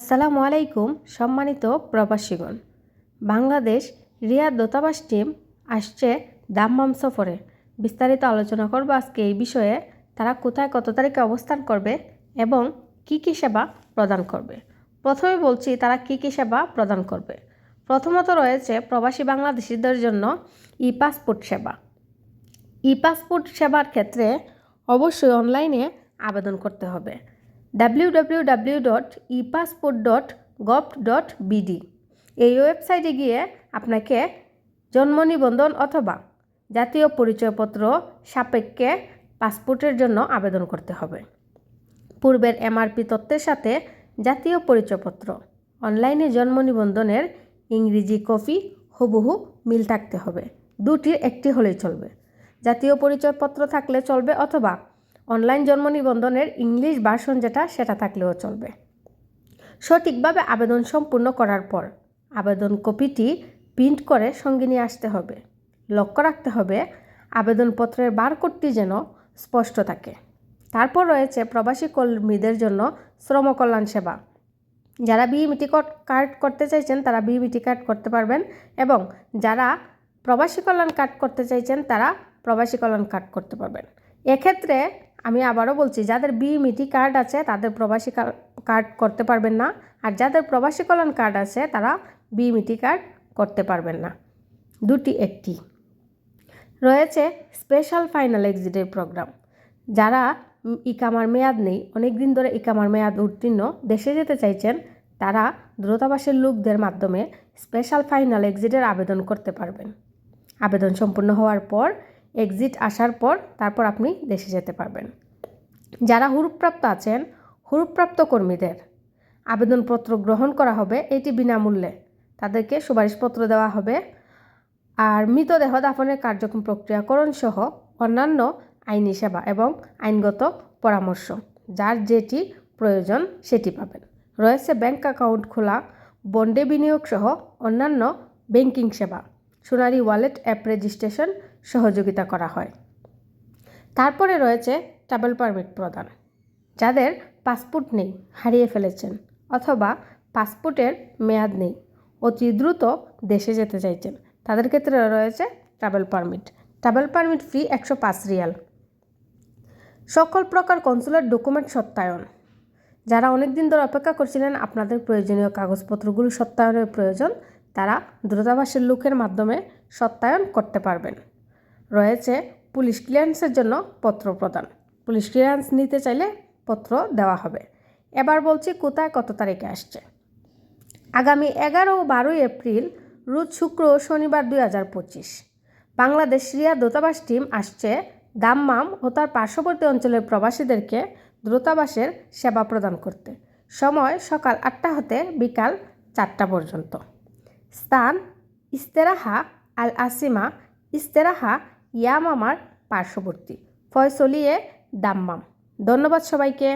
আসসালামু আলাইকুম, সম্মানিত প্রবাসীগণ। বাংলাদেশ রিয়াদ দূতাবাস টিম আসছে দাম্মাম সফরে। বিস্তারিত আলোচনা করব আজকে এই বিষয়ে, তারা কোথায় কত তারিখে অবস্থান করবে এবং কি কি সেবা প্রদান করবে। প্রথমে বলছি, তারা কি কি সেবা প্রদান করবে। প্রথমত রয়েছে প্রবাসী বাংলাদেশিদের জন্য ই পাসপোর্ট সেবা। ই পাসপোর্ট সেবার ক্ষেত্রে অবশ্যই অনলাইনে আবেদন করতে হবে। W dot e passport dot gov dot BD এই ওয়েবসাইটে গিয়ে আপনাকে জন্ম নিবন্ধন অথবা জাতীয় পরিচয়পত্র সাপেক্ষে পাসপোর্টের জন্য আবেদন করতে হবে। পূর্বের এমআরপি তথ্যের সাথে জাতীয় পরিচয়পত্র, অনলাইনে জন্ম নিবন্ধনের ইংরেজি কপি হুবহু মিল থাকতে হবে। দুটির একটি হলেই চলবে। জাতীয় পরিচয়পত্র থাকলে চলবে অথবা অনলাইন জন্ম নিবন্ধনের ইংলিশ ভার্সন যেটা, সেটা থাকলেও চলবে। সঠিকভাবে আবেদন সম্পূর্ণ করার পর আবেদন কপিটি প্রিন্ট করে সঙ্গে নিয়ে আসতে হবে। লক্ষ্য রাখতে হবে, আবেদনপত্রের বারকোডটি যেন স্পষ্ট থাকে। তারপর রয়েছে প্রবাসী কর্মীদের জন্য শ্রম কল্যাণ সেবা। যারা বিইমিটি কার্ড করতে চাইছেন, তারা বিইমিটি কার্ড করতে পারবেন এবং যারা প্রবাসী কল্যাণ কার্ড করতে চাইছেন, তারা প্রবাসী কল্যাণ কার্ড করতে পারবেন। এক্ষেত্রে আমি আবারও বলছি, যাদের বিইমিটি কার্ড আছে, তাদের প্রবাসী কার্ড করতে পারবেন না। আর যাদের প্রবাসী কল্যাণ কার্ড আছে, তারা বিইমিটি কার্ড করতে পারবেন না। দুটি, একটি। রয়েছে স্পেশাল ফাইনাল এক্সিটের প্রোগ্রাম যারা ইকামার মেয়াদ নেই অনেক দিন ধরে ইকামার মেয়াদ উত্তীর্ণ, দেশে যেতে চাইছেন, তারা দ্রুতাবাসের লোকদের মাধ্যমে স্পেশাল ফাইনাল এক্সিটের আবেদন করতে পারবেন। আবেদন সম্পূর্ণ হওয়ার পর এক্সিট আসার পর তারপর আপনি দেশে যেতে পারবেন। যারা হুরুপ্রাপ্ত আছেন হুরুপ্রাপ্ত কর্মীদের আবেদনপত্র গ্রহণ করা হবে এটি বিনামূল্যে। তাদেরকে সুপারিশপত্র দেওয়া হবে আর মৃতদেহ দাফনের কার্যক্রম প্রক্রিয়াকরণ সহ অন্যান্য আইনি সেবা এবং আইনগত পরামর্শ। যার যেটি প্রয়োজন সেটি পাবেন। রয়েছে ব্যাংক অ্যাকাউন্ট খোলা, বন্ডে বিনিয়োগ সহ অন্যান্য ব্যাংকিং সেবা সোনারি ওয়ালেট অ্যাপ রেজিস্ট্রেশন সহযোগিতা করা হয়। তারপরে রয়েছে ট্রাভেল পারমিট প্রদান, যাদের পাসপোর্ট নেই, হারিয়ে ফেলেছেন অথবা পাসপোর্টের মেয়াদ নেই, অতি দ্রুত দেশে যেতে চাইছেন। তাদের ক্ষেত্রে রয়েছে travel permit. Travel permit fee একশো পাঁচ রিয়াল। সকল প্রকার কনসুলার ডকুমেন্ট সত্যায়ন। যারা অনেক দিন ধরে অপেক্ষা করছিলেন আপনাদের প্রয়োজনীয় কাগজপত্রগুলো সত্যায়নের প্রয়োজন, তারা দ্রুতাবাসের লোকের মাধ্যমে সত্যায়ন করতে পারবেন। রয়েছে পুলিশ ক্লিয়ারেন্সের জন্য পত্র প্রদান। পুলিশ ক্লিয়ারেন্স নিতে চাইলে পত্র দেওয়া হবে। এবার বলছি কোথায় কত তারিখে আসছে। আগামী এগারো ও বারোই এপ্রিল, রোজ শুক্র শনিবার দুই হাজার পঁচিশ, বাংলাদেশ রিয়া দূতাবাস টিম আসছে দাম্মাম ও তার পার্শ্ববর্তী অঞ্চলের প্রবাসীদেরকে দূতাবাসের সেবা প্রদান করতে। সময় সকাল আটটা হতে বিকাল চারটা পর্যন্ত। স্থান ইস্তেরাহা আল আসিমা ইস্তেরাহা ইয়ামামার পার্শ্ববর্তী। ফয়সলিয়ে দাম্মাম। ধন্যবাদ সবাইকে।